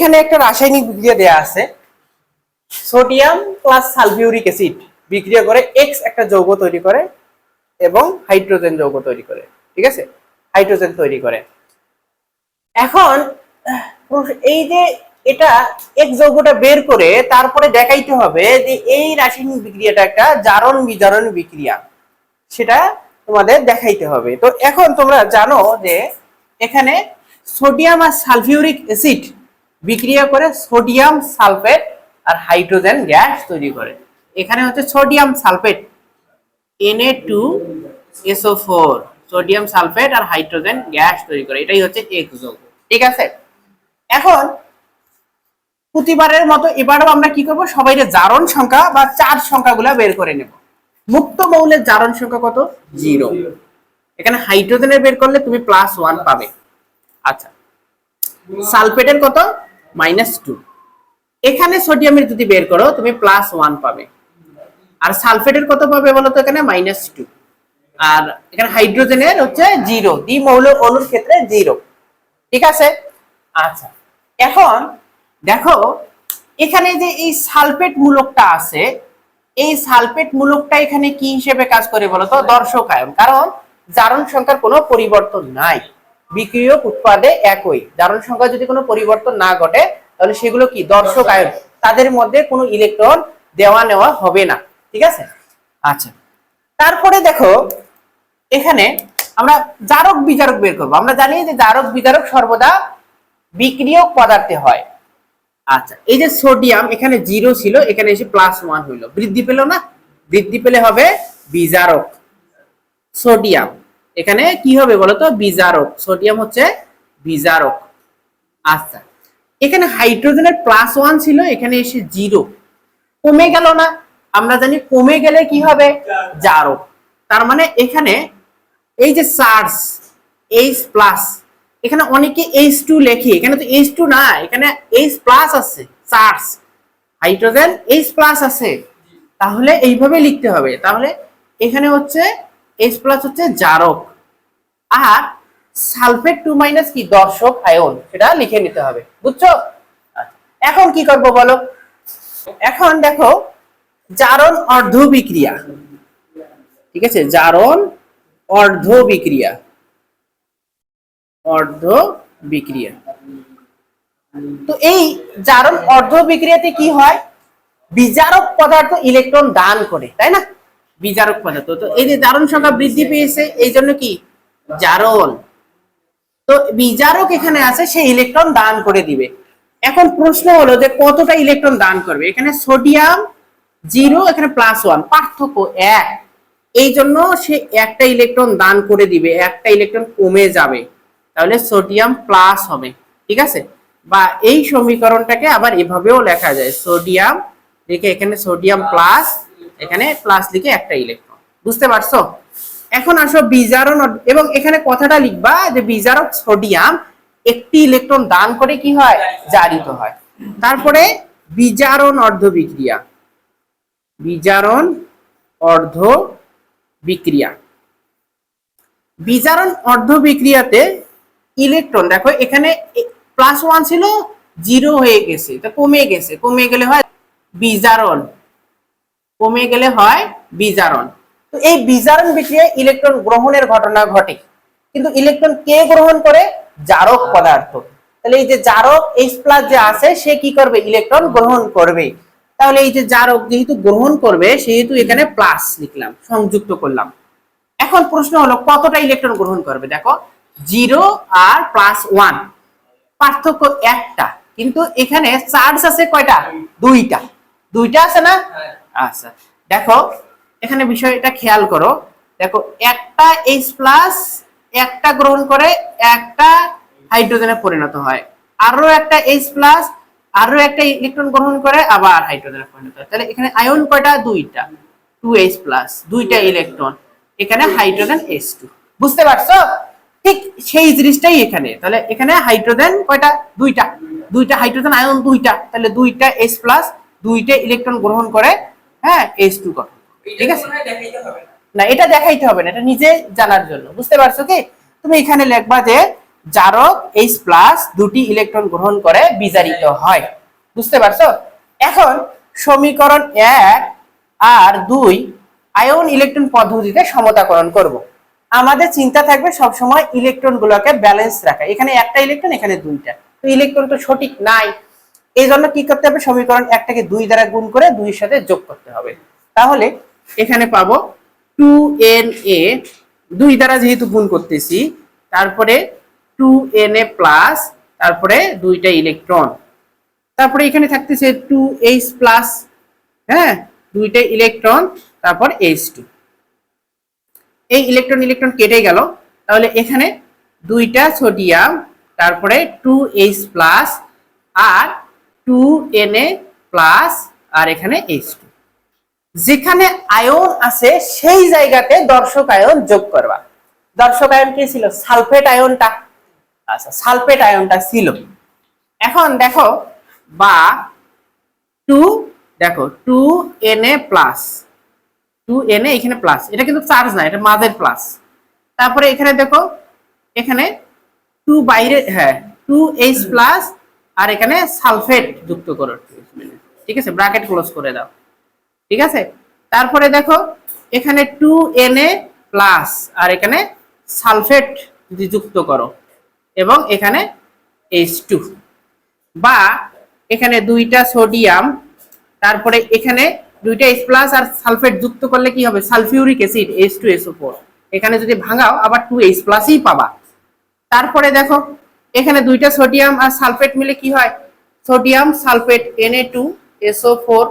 এখানে একটা রাসায়নিক বিক্রিয়া দেয়া আছে। সোডিয়াম প্লাস সালফিউরিক অ্যাসিড বিক্রিয়া করে এক্স একটা যৌগ তৈরি করে এবং হাইড্রোজেন যৌগ তৈরি করে, ঠিক আছে? হাইড্রোজেন তৈরি করে। এখন, এই যে এটা এক যৌগটা বের করে তারপরে দেখাইতে হবে যে এই রাসায়নিক বিক্রিয়াটা একটা জারণ বিজারণ বিক্রিয়া। সেটা তোমাদের দেখাইতে হবে। তো এখন তোমরা জানো যে এখানে সোডিয়াম আর সালফিউরিক অ্যাসিড বিক্রিয়া করে সোডিয়াম সালফেট আর হাইড্রোজেন গ্যাস তৈরি করে। এখানে হচ্ছে sodium sulphate Na2SO4 sodium sulphate আর হাইড্রোজেন গ্যাস তৈরি করে। এটাই হচ্ছে এক যৌগ ঠিক আছে? এখন প্রতিবারের মতো এবারও আমরা কি করব? সবাই জারণ সংখ্যা বা চার সংখ্যাগুলো বের করে নেব। মুক্ত মৌলের জারণ সংখ্যা কত? জিরো। এখানে হাইড্রোজেনের বের করলে তুমি প্লাস ওয়ান পাবে। আচ্ছা। সালফেটের কত? মাইনাস টু এখানে সোডিয়ামের যদি বের করো, তুমি প্লাস ওয়ান পাবে। আর সালফেটের কত পাবে বলো তো এখানে? মাইনাস টু আর এখানে হাইড্রোজেনের হচ্ছে জিরো দ্বি মৌল অণুর ক্ষেত্রে জিরো ঠিক আছে? আচ্ছা। এখন দেখো, এখানে যে এই সালফেট মূলকটা আছে, এই সালফেট মূলকটা এখানে কি হিসেবে কাজ করে বলতো দর্শক আয়ন। কারণ জারণ সংখ্যার কোনো পরিবর্তন নাই। বিক্রিয়ক উৎপাদে একই। জারণ সংখ্যা যদি কোনো পরিবর্তন না ঘটে তাহলে সেগুলো কি? দর্শক আয়ন তাদের মধ্যে কোনো ইলেকট্রন দেওয়া নেওয়া হবে না। ঠিক আছে? আচ্ছা। তারপরে দেখো এখানে আমরা জারক বিজারক বের করব। আমরা জানি যে জারক বিজারক সর্বদা বিক্রিয়ক পদার্থে হয়। আচ্ছা এই যে সোডিয়াম এখানে জিরো ছিল এখানে এসে প্লাস ওয়ান হইল। বৃদ্ধি পেল না? বৃদ্ধি পেলে হবে বিজারক। সোডিয়াম। এখানে কি হবে বলতো? বিজারক। সোডিয়াম হচ্ছে বিজারক। আচ্ছা। এখানে হাইড্রোজেনের প্লাস ওয়ান ছিল, এখানে এসে জিরো কমে গেল না। আমরা জানি কমে গেলে কি হবে? জারক। তার মানে এখানে এই যে চার্জ এইচ প্লাস এখানে অনেকে এইচ টু লেখে। এখানে তো এইচ টু না এখানে এইচ প্লাস আছে চার্জ হাইড্রোজেন এইচ প্লাস আছে। তাহলে এইভাবে লিখতে হবে। তাহলে এখানে হচ্ছে এইচ প্লাস হচ্ছে জারক। আর সালফেট টু মাইনাস কি? দর্শক আয়ন। সেটা লিখে নিতে হবে। বুঝছ? আচ্ছা, এখন কি করব বলো? এখন দেখো জারণ অর্ধ বিক্রিয়া ঠিক আছে? জারণ অর্ধ বিক্রিয়া অর্ধ বিক্রিয়া তো এই জারণ অর্ধ বিক্রিয়াতে কি হয়? বিজারক পদার্থ ইলেকট্রন দান করে তাই না? বিজারক পদার্থ তো এই যে জারণ সংখ্যা বৃদ্ধি পেয়েছে, এই জন্য কি? জারণ তো বিজারক এখানে আছে, সে ইলেকট্রন দান করে দিবে। এখন প্রশ্ন হলো যে কতটা ইলেকট্রন দান করবে? এখানে সোডিয়াম জিরো এখানে প্লাস ওয়ান পার্থক্য এক। এই জন্য সে একটা ইলেকট্রন দান করে দিবে, একটা ইলেকট্রন কমে যাবে। তাহলে সোডিয়াম প্লাস হবে, ঠিক আছে? বা এই সমীকরণটাকে আবার এভাবেও লেখা যায় সোডিয়াম দেখে এখানে সোডিয়াম প্লাস এখানে প্লাস লিখে একটা ইলেকট্রন বুঝতে পারছ? এখন আসো বিজারণ এবং এখানে কথাটা লিখবা যে বিজারক সোডিয়াম একটি ইলেকট্রন দান করে কি হয়? জারিত হয়। তারপরে বিজারণ অর্ধ বিক্রিয়া বিজারণ অর্ধ বিক্রিয়া বিজারণ অর্ধ বিক্রিয়াতে ইলেকট্রন দেখো এখানে প্লাস ওয়ান ছিল জিরো হয়ে গেছে। তো কমে গেছে। কমে গেলে হয় বিজারণ কমে গেলে হয় বিজারণ। তো এই বিজারণ বিক্রিয়ায় ইলেকট্রন গ্রহণের ঘটনা ঘটে। কিন্তু ইলেকট্রন কে গ্রহণ করে? জারক পদার্থ। তাহলে এই যে জারক এইচ প্লাস যে আছে, সে কি করবে? ইলেকট্রন গ্রহণ করবে। তাহলে এই যে জারক যেহেতু গ্রহণ করবে, সেহেতু এখানে প্লাস লিখলাম, সংযুক্ত করলাম। এখন প্রশ্ন হলো, কতটা ইলেকট্রন গ্রহণ করবে? দেখো জিরো আর প্লাস ওয়ান পার্থক্য একটা, কিন্তু এখানে চার্জ আছে কয়টা? দুইটা। দুইটা আছে না? আচ্ছা দেখো এখানে বিষয়টা খেয়াল করো। দেখো একটা এইচ প্লাস একটা গ্রহণ করে একটা হাইড্রোজেনে পরিণত হয়। আরও একটা এইচ প্লাস আরও একটা ইলেকট্রন গ্রহণ করে আবার হাইড্রোজেনে পরিণত হয়। তাহলে এখানে আয়ন কয়টা? দুইটা। টু এইচ প্লাস দুইটা ইলেকট্রন এখানে হাইড্রোজেন এইচ টু বুঝতে পারছ? ঠিক সেই জিনিসটাই এখানে। তাহলে এখানে হাইড্রোজেন কয়টা? দুইটা। দুইটা হাইড্রোজেন আয়ন দুইটা। তাহলে দুইটা এইচ প্লাস দুইটা ইলেকট্রন গ্রহণ করে হ্যাঁ এইচ টু গঠন ঠিক আছে? না না এটা দেখাইতে হবে না এটা নিজে জানার জন্য। বুঝতে পারছ কি? তুমি এখানে লিখবা যে জারক এইচ প্লাস দুটি ইলেকট্রন গ্রহণ করে বিজারিত হয়। বুঝতে পারছ? এখন সমীকরণ এক আর দুই আয়ন ইলেকট্রন পদ্ধতিতে সমতাকরণ করব। আমাদের চিন্তা থাকবে সবসময় ইলেকট্রন গুলোকে ব্যালেন্স রাখা। এখানে একটা ইলেকট্রন এখানে দুইটা। তো ইলেকট্রন তো সঠিক নাই। এই জন্য কি করতে হবে? সমীকরণ একটাকে দুই দ্বারা গুণ করে দুইয়ের সাথে যোগ করতে হবে। তাহলে এখানে পাবো টু এন এ দুই দ্বারা যেহেতু গুণ করতেছি, তারপরে টু এন এ প্লাস তারপরে দুইটা ইলেকট্রন তারপরে এখানে থাকতেছে টু এইচ প্লাস হ্যাঁ? দুইটা ইলেকট্রন তারপর এইচ টু এই ইলেকট্রন ইলেকট্রন কেটে গেল। তাহলে এখানে দুইটা সোডিয়াম তারপরে টু এইচ প্লাস আর টু এন এ প্লাস আর এখানে এইচ টু যেখানে আয়ন আছে, সেই জায়গাতে দর্শক আয়ন যোগ করবা। দর্শক আয়ন কি ছিল? সালফেট আয়নটা। আচ্ছা সালফেট আয়নটা ছিল। এখন দেখো, বা টু দেখো two N A plus two N A এখানে প্লাস এটা কিন্তু চার্জ না, এটা মাঝের প্লাস তারপরে এখানে দেখো, এখানে টু বাইরে হ্যাঁ টু এইচ প্লাস আর এখানে সালফেট যুক্ত করো ঠিক আছে? ব্র্যাকেট ক্লোজ করে দাও। ঠিক আছে? তারপরে দেখো, এখানে টু এন এ প্লাস আর এখানে সালফেট যদি যুক্ত করো এবং এখানে এইচ টু বা এখানে দুইটা সোডিয়াম তারপরে এখানে দুইটা এইচ প্লাস আর সালফেট যুক্ত করলে কি হবে? Sulphuric acid H two SO four এখানে যদি ভাঙাও, আবার টু এইচ প্লাসই পাবা। তারপরে দেখো এখানে দুইটা সোডিয়াম আর সালফেট মিলে কি হয়? Sodium sulphate NA two SO four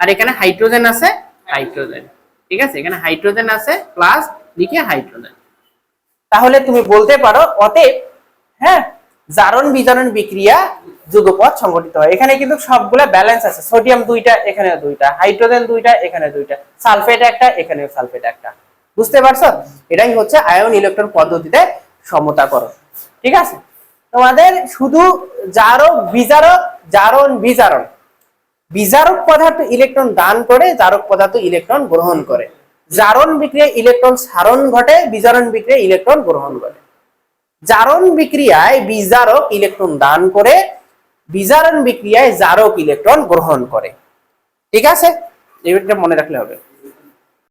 আর এখানে হাইড্রোজেন আছে। হাইড্রোজেন। ঠিক আছে এখানে হাইড্রোজেন আছে প্লাস দিকে হাইড্রোজেন। তাহলে তুমি বলতে পারো অতএব হ্যাঁ জারণ বিজারণ বিক্রিয়া যুগপথ সংগঠিত হয়। এখানে কিন্তু সবগুলা ব্যালেন্স আছে। সোডিয়াম দুইটা এখানে দুইটা। হাইড্রোজেন দুইটা এখানে দুইটা। সালফেট একটা এখানে সালফেট একটা। বুঝতে পারছ? এটাই হচ্ছে আয়ন ইলেকট্রন পদ্ধতিতে সমতাকরণ। ঠিক আছে? তোমাদের শুধু জারক, বিজারক, জারণ, বিজারণ। বিজারক পদার্থ ইলেকট্রন দান করে, জারক পদার্থ ইলেকট্রন গ্রহণ করে। জারণ বিক্রিয়া ইলেকট্রন সারণ ঘটে, বিজারণ বিক্রিয়া ইলেকট্রন গ্রহণ ঘটে। জারণ বিক্রিয়ায় বিজারক ইলেকট্রন দান করে, বিজারণ বিক্রিয়ায় জারক ইলেকট্রন গ্রহণ করে। ঠিক আছে? এটা মনে রাখলে হবে।